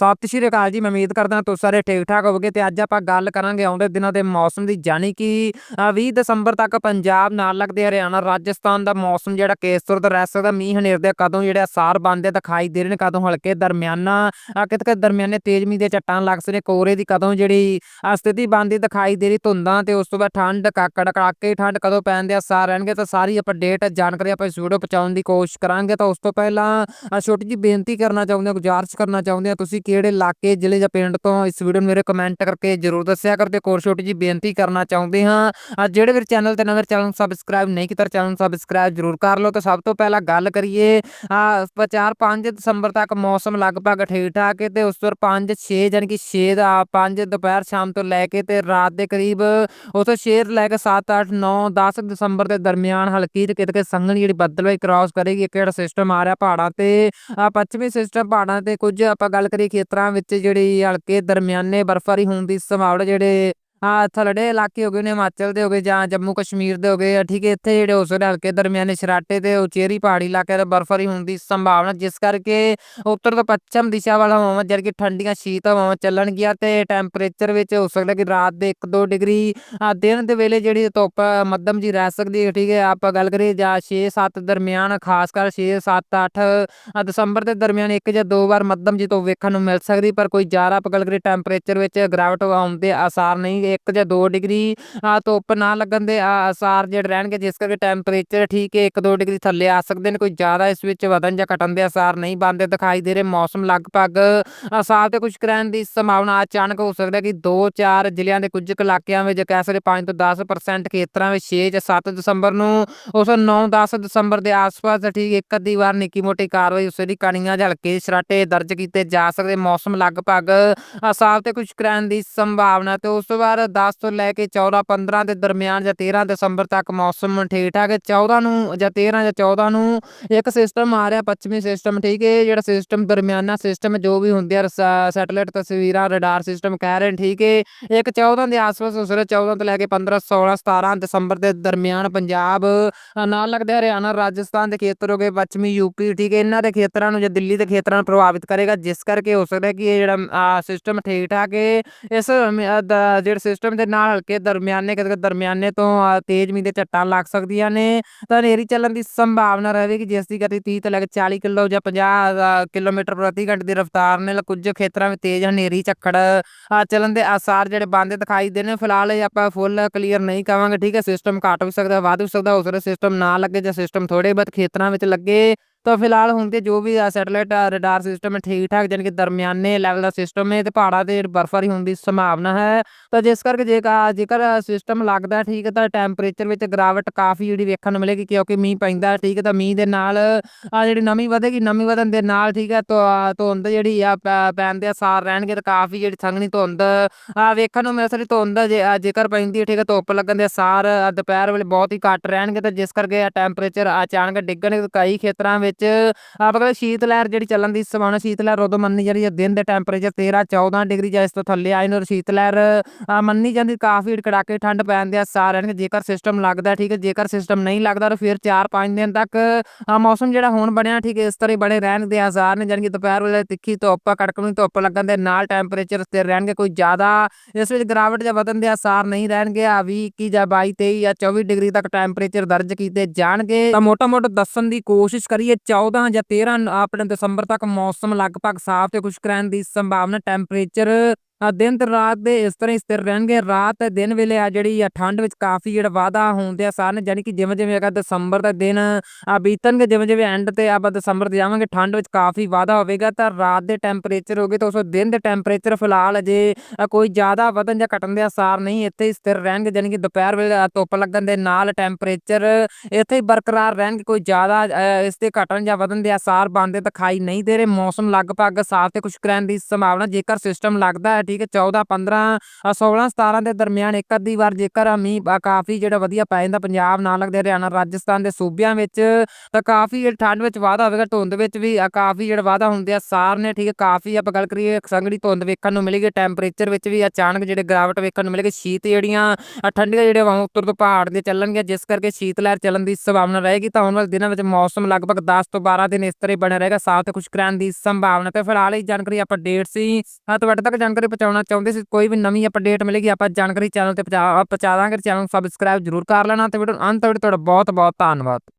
ਸਤਿ ਸ਼੍ਰੀ ਅਕਾਲ ਜੀ, ਮੈਂ ਉਮੀਦ ਕਰਦਾ ਤੁਸੀਂ ਸਾਰੇ ਠੀਕ ਠਾਕ ਹੋਵੋਗੇ ਤੇ ਅੱਜ ਆਪਾਂ ਗੱਲ ਕਰਾਂਗੇ ਆਉਂਦੇ ਦਿਨਾਂ ਦੇ ਮੌਸਮ ਦੀ ਜਾਨੀ ਕਿ 20 ਦਸੰਬਰ ਤੱਕ ਪੰਜਾਬ ਨਾਲ ਲੱਗਦੇ ਹਰਿਆਣਾ, ਰਾਜਸਥਾਨ ਦਾ ਮੌਸਮ ਜਿਹੜਾ ਕੇਸ ਤੁਰਤ ਰਹਿ ਸਕਦਾ ਮੀਂਹ ਹਨੇਰ ਦੇ ਕਦੋਂ ਜਿਹੜੇ ਅਸਾਰ ਬਣਦੇ, ਦਿਖਾਈ ਦੇ ਰਹੇ ਨੇ, ਕਦੋਂ ਹਲਕੇ ਦਰਮਿਆਨਾ ਕਿਤੇ ਕਿਤੇ ਦਰਮਿਆਨੇ ਤੇਜ਼ ਮੀਂਹ ਦੇ ਚੱਟਾਂ ਲੱਗ ਸਕਦੇ ਕੋਰੇ ਦੀ ਕਦੋਂ ਜਿਹੜੀ ਸਥਿਤੀ ਬਣਦੀ ਦਿਖਾਈ ਦੇ ਰਹੀ, ਧੁੰਦਾਂ ਤੇ ਉਸ ਤੋਂ ਬਾਅਦ ਠੰਡ ਕਾਕੜ ਕੜਾਕੇ ਠੰਡ ਕਦੋਂ ਪੈਣ ਦੇ ਅਸਾਰ ਰਹਿਣਗੇ, ਤਾਂ ਸਾਰੀ ਅਪਡੇਟ ਜਾਣਕਾਰੀ ਆਪਾਂ ਇਸ ਵੀਡੀਓ ਪਹੁੰਚਾਉਣ ਦੀ ਕੋਸ਼ਿਸ਼ ਕਰਾਂਗੇ, ਤਾਂ ਉਸ ਤੋਂ ਪਹਿਲਾਂ ਛੋਟੀ ਜੀ ਬੇਨਤੀ ਕਰਨਾ ਚਾਹੁੰਦੇ ਹਾਂ, ਗੁਜ਼ਾਰਿਸ਼ ਕਰਨਾ ਚਾਹੁੰਦੇ ਹਾਂ, ਤੁਸੀਂ ਕਿਹੜੇ ਇਲਾਕੇ, ਜ਼ਿਲ੍ਹੇ ਜਾਂ ਪਿੰਡ ਤੋਂ ਇਸ ਵੀਡੀਓ ਨੂੰ ਮੇਰੇ ਕਮੈਂਟ ਕਰਕੇ ਜਰੂਰ ਦੱਸਿਆ ਕਰੋ ਤੇ ਛੋਟੀ ਜੀ ਬੇਨਤੀ ਕਰਨਾ ਚਾਹੁੰਦੇ ਹਾਂ। ਜਿਹੜੇ ਵੀਰ ਚੈਨਲ ਤੇ ਨਵੇਂ ਚੈਨਲ ਸਬਸਕ੍ਰਾਈਬ ਨਹੀਂ ਕੀਤਾ ਚੈਨਲ ਨੂੰ ਸਬਸਕ੍ਰਾਈਬ ਜਰੂਰ ਕਰ ਲਓ। ਤੇ ਸਭ ਤੋਂ ਪਹਿਲਾਂ ਗੱਲ ਕਰੀਏ 4 5 ਦਸੰਬਰ ਤੱਕ ਮੌਸਮ ਲਗਭਗ ਠੀਕ ਠਾਕ ਹੈ ਤੇ ਉਸ ਤੋਂ 5 6 ਯਾਨੀ ਕਿ 6 ਦਾ 5 ਦੁਪਹਿਰ ਸ਼ਾਮ ਤੋਂ ਲੈ ਕੇ ਤੇ ਰਾਤ ਦੇ ਕਰੀਬ ਉਥੋਂ 6 ਲੈ ਕੇ 7 8 9 10 ਦਸੰਬਰ ਦੇ ਦਰਮਿਆਨ ਹਲਕੀ ਤੇ ਕਿਤੇ ਸੰਘਣੀ ਜਿਹੜੀ ਬੱਦਲਵਾਈ ਕ੍ਰਾਸ ਕਰੇਗੀ, ਇੱਕ ਜਿਹੜਾ ਸਿਸਟਮ ਆ ਰਿਹਾ ਪਹਾੜਾਂ ਤੇ। ਪੱਛਮੀ ਸਿਸਟਮ ਪਹਾੜਾਂ ਤੇ ਕੁਝ ਆਪਾਂ ਗੱਲ ਕਰੀਏ ਖੇਤਰਾਂ ਵਿੱਚ ਜਿਹੜੀ ਹਲਕੇ ਦਰਮਿਆਨੇ ਬਰਫ਼ਬਾਰੀ ਹੋਣ ਦੀ ਸੰਭਾਵਨਾ ਜਿਹੜੇ ਥਲੜੇ ਇਲਾਕੇ ਹੋ ਗਏ ਨੇ ਹਿਮਾਚਲ ਦੇ ਹੋ ਗਏ ਜਾਂ ਜੰਮੂ ਕਸ਼ਮੀਰ ਦੇ ਹੋ ਗਏ ਠੀਕ ਹੈ, ਇੱਥੇ ਜਿਹੜੇ ਉਸ ਹਲਕੇ ਦਰਮਿਆਨੇ ਸ਼ਰਾਟੇ ਤੇ ਉਚੇਰੀ ਪਹਾੜੀ ਇਲਾਕੇ ਦਾ ਬਰਫ਼ਬਾਰੀ ਹੋਣ ਦੀ ਸੰਭਾਵਨਾ, ਜਿਸ ਕਰਕੇ ਉੱਤਰ ਤੋਂ ਪੱਛਮ ਦਿਸ਼ਾ ਵਾਲਾ ਹਵਾਵਾਂ ਜਦ ਕਿ ਠੰਡੀਆਂ ਸ਼ੀਤ ਹਵਾਵਾਂ ਚੱਲਣਗੀਆਂ ਤੇ ਟੈਂਪਰੇਚਰ ਵਿੱਚ ਹੋ ਸਕਦਾ ਕਿ ਰਾਤ ਦੇ 1-2 ਡਿਗਰੀ ਦਿਨ ਦੇ ਵੇਲੇ ਜਿਹੜੀ ਧੁੱਪ ਮੱਧਮ ਜੀ ਰਹਿ ਸਕਦੀ ਹੈ, ਠੀਕ ਹੈ, ਆਪਾਂ ਗੱਲ ਕਰੀਏ ਜਾਂ 6-7 ਦਰਮਿਆਨ, ਖਾਸ ਕਰ 6-7-8 ਦਸੰਬਰ ਦੇ ਦਰਮਿਆਨ ਇੱਕ ਜਾਂ ਦੋ ਵਾਰ ਮੱਧਮ ਜੀ ਤੋਂ ਵੇਖਣ ਨੂੰ ਮਿਲ ਸਕਦੀ, ਪਰ ਕੋਈ ਜ਼ਿਆਦਾ ਆਪਾਂ ਗੱਲ ਕਰੀਏ ਟੈਂਪਰੇਚਰ ਵਿੱਚ ਗਿਰਾਵਟ ਆਉਣ ਦੇ ਆਸਾਰ ਨਹੀਂ ਇੱਕ ਜਾਂ 2 ਡਿਗਰੀ ਧੁੱਪ ਨਾ ਲੱਗਣ ਦੇ ਅਸਾਰ ਜਿਹੜੇ ਰਹਿਣਗੇ, ਜਿਸ ਕਰਕੇ ਟੈਂਪਰੇਚਰ ਠੀਕ ਹੈ 1-2 ਡਿਗਰੀ ਥੱਲੇ ਆ ਸਕਦੇ ਨੇ, ਕੋਈ ਜ਼ਿਆਦਾ ਇਸ ਵਿੱਚ ਵਧਣ ਜਾਂ ਘਟਣ ਦੇ ਅਸਾਰ ਨਹੀਂ ਬਣਦੇ, ਦਿਖਾਈ ਦੇ ਰਹੇ ਮੌਸਮ ਲਗਭਗ ਸਾਫ਼ ਤੇ ਕੁਝ ਕਰਨ ਦੀ ਸੰਭਾਵਨਾ ਅਚਾਨਕ ਹੋ ਸਕਦਾ ਕਿ 2-4 ਜ਼ਿਲ੍ਹਿਆਂ ਦੇ ਕੁਝ ਇਲਾਕਿਆਂ ਵਿੱਚ, ਕਹਿ ਸਕਦੇ 5 ਤੋਂ 10% ਖੇਤਰਾਂ ਵਿੱਚ 6 ਜਾਂ 7 ਦਸੰਬਰ ਨੂੰ, ਉਸ 9-10 ਦਸੰਬਰ ਦੇ ਆਸ-ਪਾਸ ਠੀਕ ਇੱਕ ਅੱਧੀ ਵਾਰ ਨਿੱਕੀ ਮੋਟੀ ਕਾਰਵਾਈ ਉਸੇ ਦੀ ਕਣੀਆਂ ਝਲਕੇ ਸਰਾਟੇ ਦਰਜ ਕੀਤੇ ਜਾ ਸਕਦੇ, ਮੌਸਮ ਲਗਭਗ ਸਾਫ਼ ਤੇ ਕੁਝ ਕਰਨ ਦੀ ਸੰਭਾਵਨਾ ਤੇ ਉਸ ਤੋਂ ਬਾਅਦ 10 ਤੋਂ ਲੈ ਕੇ 14 15 ਦੇ ਦਰਮਿਆਨ ਜਾਂ 13 ਦਸੰਬਰ ਤੱਕ ਮੌਸਮ ਠੀਕ ਠਾਕ ਹੈ। 14 ਨੂੰ ਜਾਂ 13 ਜਾਂ 14 ਨੂੰ ਇੱਕ ਸਿਸਟਮ ਆ ਰਿਹਾ, ਪੱਛਮੀ ਸਿਸਟਮ ਠੀਕ ਹੈ। ਜਿਹੜਾ ਸਿਸਟਮ ਦਰਮਿਆਨਾ ਸਿਸਟਮ ਜੋ ਵੀ ਹੁੰਦੇ ਆ ਸੈਟੇਲਾਈਟ ਤਸਵੀਰਾਂ ਰਡਾਰ ਸਿਸਟਮ ਕਹਿ ਰਹੇ ਠੀਕ ਹੈ। ਇੱਕ 14 ਦੇ ਆਸ-ਪਾਸ ਉਸ 14 ਤੋਂ ਲੈ ਕੇ 15 16 17 ਦਸੰਬਰ ਦੇ ਦਰਮਿਆਨ ਪੰਜਾਬ ਨਾਲ ਲੱਗਦੇ ਹਰਿਆਣਾ, ਰਾਜਸਥਾਨ ਦੇ ਖੇਤਰ ਹੋ ਗਏ, ਪੱਛਮੀ ਯੂਪੀ, ਠੀਕ ਹੈ। ਇਹਨਾਂ ਦੇ ਖੇਤਰਾਂ ਨੂੰ ਜਾਂ ਦਿੱਲੀ ਦੇ ਖੇਤਰਾਂ ਨੂੰ ਪ੍ਰਭਾਵਿਤ ਕਰੇਗਾ, ਜਿਸ ਕਰਕੇ ਹੋ ਸਕਦਾ ਕਿ ਇਹ ਜਿਹੜਾ ਸਿਸਟਮ ਠੀਕ ਠਾਕ ਹੈ। ਇਸ ਜਿਹੜਾ ਸਿਸਟਮ ਦੇ ਨਾਲ ਹਲਕੇ ਦਰਮਿਆਨੇ ਕਿਤੇ ਦਰਮਿਆਨੇ ਤੋਂ ਤੇਜ਼ ਮੀਂਹ ਦੇ ਝੱਟਾਂ ਲੱਗ ਸਕਦੀਆਂ ਨੇ। ਤਾਂ ਹਨੇਰੀ ਚੱਲਣ ਦੀ ਸੰਭਾਵਨਾ ਰਹੇਗੀ ਜਿਸ ਦੀ ਗਤੀ 30 ਤੋਂ ਲੈ ਕੇ 40 ਕਿਲੋ ਜਾਂ 50 ਕਿਲੋਮੀਟਰ ਪ੍ਰਤੀ ਘੰਟੇ ਦੀ ਰਫ਼ਤਾਰ ਨਾਲ ਕੁਝ ਖੇਤਰਾਂ ਵਿੱਚ ਤੇਜ਼ ਹਨੇਰੀ, ਝੱਖੜ ਚੱਲਣ ਦੇ ਆਸਾਰ ਜਿਹੜੇ ਬੰਦ ਦਿਖਾਈ ਦੇ ਨੇ। ਫਿਲਹਾਲ ਇਹ ਆਪਾਂ ਫੁੱਲ ਕਲੀਅਰ ਨਹੀਂ ਕਵਾਂਗੇ, ਠੀਕ ਹੈ ਸਿਸਟਮ ਘਟ ਵੀ ਸਕਦਾ, ਵੱਧ ਵੀ ਸਕਦਾ, ਉਸ ਸਿਸਟਮ ਨਾ ਲੱਗੇ ਜਾਂ ਸਿਸਟਮ ਥੋੜੇ ਬਹੁਤ ਖੇਤਰਾਂ ਵਿੱਚ ਲੱਗੇ। ਤਾਂ ਫਿਲਹਾਲ ਹੁਣ ਤੇ ਜੋ ਵੀ ਸੈਟੇਲਾਈਟ ਰਡਾਰ ਸਿਸਟਮ ਹੈ ਠੀਕ ਠਾਕ ਜਾਨੀ ਕਿ ਦਰਮਿਆਨੇ ਲੈਵਲ ਦਾ ਸਿਸਟਮ ਹੈ ਤੇ ਪਹਾੜਾਂ ਤੇ ਬਰਫ਼ਬਾਰੀ ਹੋਣ ਦੀ ਸੰਭਾਵਨਾ ਹੈ। ਤਾਂ ਜਿਸ ਕਰਕੇ ਜੇਕਰ ਜੇਕਰ ਸਿਸਟਮ ਲੱਗਦਾ ਠੀਕ, ਤਾਂ ਟੈਂਪਰੇਚਰ ਵਿੱਚ ਗਿਰਾਵਟ ਕਾਫੀ ਜਿਹੜੀ ਵੇਖਣ ਨੂੰ ਮਿਲੇਗੀ, ਕਿਉਂਕਿ ਮੀਂਹ ਪੈਂਦਾ ਠੀਕ ਹੈ ਤਾਂ ਮੀਂਹ ਦੇ ਨਾਲ ਆ ਜਿਹੜੀ ਨਮੀ ਵਧੇਗੀ, ਨਮੀ ਵਧਣ ਦੇ ਨਾਲ ਠੀਕ ਹੈ ਤਾਂ ਧੁੰਦ ਜਿਹੜੀ ਆ ਪੈਣ ਦੇ ਅਸਾਰ ਰਹਿਣਗੇ ਤਾਂ ਕਾਫੀ ਜਿਹੜੀ ਸੰਘਣੀ ਧੁੰਦ ਆ ਵੇਖਣ ਨੂੰ ਮਿਲ ਸਕਦੀ, ਧੁੰਦ ਜੇਕਰ ਪੈਂਦੀ ਹੈ ਠੀਕ ਹੈ ਧੁੱਪ ਲੱਗਣ ਦੇ ਅਸਾਰ ਦੁਪਹਿਰ ਵੇਲੇ ਬਹੁਤ ਹੀ ਘੱਟ ਰਹਿਣਗੇ, ਤਾਂ ਜਿਸ ਕਰਕੇ ਟੈਂਪਰੇਚਰ ਅਚਾਨਕ ਡਿੱਗਣਗੇ ਕਈ ਖੇਤਰਾਂ ਵਿੱਚ। ਵਿੱਚ ਆਪਾਂ ਸ਼ੀਤ ਲਹਿਰ ਜਿਹੜੀ ਚੱਲਣ ਦੀ ਸੰਭਾਵਨਾ ਸ਼ੀਤ ਲਹਿਰ ਉਦੋਂ ਮੰਨੀ ਜਾਂਦੀ ਹੈ, ਦਿਨ ਦੇ ਟੈਂਪਰੇਚਰ 13 14 ਡਿਗਰੀ ਜਾਂ ਇਸ ਤੋਂ ਥੱਲੇ ਆਏ ਨੂੰ, ਸ਼ੀਤ ਲਹਿਰ ਮੰਨੀ ਜਾਂਦੀ, ਕਾਫੀ ਕੜਾਕੇ ਠੰਡ ਪੈਣ ਦੇ ਆਸਾਰ ਰਹਿਣਗੇ ਜੇਕਰ ਸਿਸਟਮ ਲੱਗਦਾ, ਠੀਕ ਹੈ, ਜੇਕਰ ਸਿਸਟਮ ਨਹੀਂ ਲੱਗਦਾ ਤਾਂ ਫਿਰ 4-5 ਦਿਨ ਤੱਕ ਮੌਸਮ ਜਿਹੜਾ ਹੁਣ ਬਣਿਆ, ਠੀਕ ਹੈ, ਇਸ ਤਰ੍ਹਾਂ ਹੀ ਬਣੇ ਰਹਿਣ ਦੇ ਆਸਾਰ ਨੇ ਜਾਨੀ ਕਿ ਦੁਪਹਿਰ ਵੇਲੇ ਤਿੱਖੀ ਧੁੱਪ ਕੜਕਣੀ ਧੁੱਪ ਲੱਗਣ ਦੇ ਨਾਲ ਟੈਂਪਰੇਚਰ ਸਥਿਰ ਰਹਿਣਗੇ, ਕੋਈ ਜ਼ਿਆਦਾ ਇਸ ਵਿੱਚ ਗਿਰਾਵਟ ਜਾਂ ਵਧਣ ਦੇ ਆਸਾਰ ਨਹੀਂ ਰਹਿਣਗੇ, ਆ 20 21 ਜਾਂ 22 23 ਜਾਂ 24 ਡਿਗਰੀ ਤੱਕ ਟੈਂਪਰੇਚਰ ਦਰਜ ਕੀਤੇ ਜਾਣਗੇ, ਤਾਂ ਮੋਟਾ-ਮੋਟਾ ਦੱਸਣ ਦੀ ਕੋਸ਼ਿਸ਼ ਕਰੀਏ 14 ਜਾਂ 13 ਆਪਣੇ ਦਸੰਬਰ ਤੱਕ ਮੌਸਮ ਲਗਭਗ ਸਾਫ਼ ਤੇ ਖੁਸ਼ਕ ਰਹਿਣ ਦੀ ਸੰਭਾਵਨਾ ਟੈਂਪਰੇਚਰ ਦਿਨ ਤੇ ਰਾਤ ਦੇ ਇਸ ਤਰ੍ਹਾਂ ਹੀ ਸਥਿਰ ਰਹਿਣਗੇ। ਰਾਤ ਤੇ ਦਿਨ ਵੇਲੇ ਆ ਜਿਹੜੀ ਆ ਠੰਡ ਵਿੱਚ ਕਾਫੀ ਜਿਹੜਾ ਵਾਧਾ ਹੋਣ ਦੇ ਆ ਨੇ ਜਾਨੀ ਕਿ ਜਿਵੇਂ ਜਿਵੇਂ ਅਗਰ ਦਸੰਬਰ ਦਾ ਦਿਨ ਆ ਬੀਤਣਗੇ, ਜਿਵੇਂ ਜਿਵੇਂ ਐਂਡ ਤੇ ਆਪਾਂ ਦਸੰਬਰ ਦੇ ਜਾਵਾਂਗੇ, ਠੰਡ ਵਿੱਚ ਕਾਫੀ ਵਾਧਾ ਹੋਵੇਗਾ। ਤਾਂ ਰਾਤ ਦੇ ਟੈਂਪਰੇਚਰ ਹੋਗੇ ਤਾਂ ਉਸ ਦਿਨ ਦੇ ਟੈਂਪਰੇਚਰ ਫਿਲਹਾਲ ਅਜੇ ਕੋਈ ਜ਼ਿਆਦਾ ਵਧਣ ਜਾਂ ਘਟਣ ਦੇ ਆਸਾਰ ਨਹੀਂ, ਇੱਥੇ ਹੀ ਸਥਿਰ ਰਹਿਣਗੇ ਜਾਨੀ ਕਿ ਦੁਪਹਿਰ ਵੇਲੇ ਧੁੱਪ ਲੱਗਣ ਦੇ ਨਾਲ ਟੈਂਪਰੇਚਰ ਇੱਥੇ ਹੀ ਬਰਕਰਾਰ ਰਹਿਣਗੇ, ਕੋਈ ਜ਼ਿਆਦਾ ਇਸ ਤੇ ਘਟਣ ਜਾਂ ਵਧਣ ਦੇ ਆਸਾਰ ਬਣਦੇ ਦਿਖਾਈ ਨਹੀਂ ਦੇ ਰਹੇ। ਮੌਸਮ ਲਗਭਗ ਸਾਫ਼ ਤੇ ਖੁਸ਼ਕ ਰਹਿਣ ਦੀ ਸੰਭਾਵਨਾ ਜੇਕਰ ਸਿਸਟਮ ਲੱਗਦਾ ਹੈ ਠੀਕ ਹੈ 14 15 16 17 ਦੇ ਦਰਮਿਆਨ ਇੱਕ ਅੱਧੀ ਵਾਰ ਜੇਕਰ ਮੀਂਹ ਕਾਫੀ ਜਿਹੜਾ ਵਧੀਆ ਪੈ ਜਾਂਦਾ, ਪੰਜਾਬ ਨਾਲ ਲੱਗਦੇ ਹਰਿਆਣਾ, ਰਾਜਸਥਾਨ ਦੇ ਸੂਬਿਆਂ ਵਿੱਚ, ਤਾਂ ਕਾਫੀ ਠੰਡ ਵਿੱਚ ਵਾਧਾ ਹੋਵੇਗਾ, ਧੁੰਦ ਵਿੱਚ ਵੀ ਕਾਫੀ ਜਿਹੜਾ ਵਾਧਾ ਹੁੰਦੇ ਆ, ਸਾਰ ਨੇ ਠੀਕ ਹੈ, ਕਾਫੀ ਆਪਾਂ ਗੱਲ ਕਰੀਏ ਸੰਗੜੀ ਧੁੰਦ ਵੇਖਣ ਨੂੰ ਮਿਲੇਗੀ ਟੈਂਪਰੇਚਰ ਵਿੱਚ ਵੀ ਅਚਾਨਕ ਜਿਹੜੇ ਗਿਰਾਵਟ ਵੇਖਣ ਨੂੰ ਮਿਲੇਗੀ ਸ਼ੀਤ ਜਿਹੜੀਆਂ ਠੰਡੀਆਂ ਜਿਹੜੇ ਉੱਤਰ ਤੋਂ ਪਹਾੜ ਦੇ ਚੱਲਣਗੇ ਜਿਸ ਕਰਕੇ ਸ਼ੀਤ ਲਹਿਰ ਚੱਲਣ ਦੀ ਸੰਭਾਵਨਾ ਰਹੇਗੀ, ਤਾਂ ਆਉਣ ਵਾਲੇ ਦਿਨਾਂ ਵਿੱਚ ਮੌਸਮ ਲਗਭਗ 10 ਤੋਂ 12 ਦਿਨ ਇਸ ਤਰ੍ਹਾਂ ਹੀ ਬਣਿਆ ਰਹੇਗਾ ਸਾਫ਼ ਤੇ ਖੁਸ਼ਕ ਰਹਿਣ ਦੀ ਸੰਭਾਵਨਾ ਤੇ ਫਿਲਹਾਲ ਇਹ ਜਾਣਕਾਰੀ ਅਪਡੇਟ ਸੀ ਹਾਂ ਤੁਹਾਡੇ ਤੱਕ ਜਾਣਕਾਰੀ ਪਹੁੰਚਾਉਣਾ ਚਾਹੁੰਦੇ ਸੀ, ਕੋਈ ਵੀ ਨਵੀਂ ਅਪਡੇਟ ਮਿਲੇਗੀ, ਆਪਾਂ ਜਾਣਕਾਰੀ ਚੈਨਲ ਤੇ ਪਹੁੰਚਾ ਦਾਂਗੇ ਚੈਨਲ ਨੂੰ ਸਬਸਕ੍ਰਾਈਬ ਜ਼ਰੂਰ ਕਰ ਲੈਣਾ ਤੇ ਵੀਡੀਓ ਅੰਤ ਤੱਕ ਤੁਹਾਡਾ ਬਹੁਤ ਬਹੁਤ ਧੰਨਵਾਦ।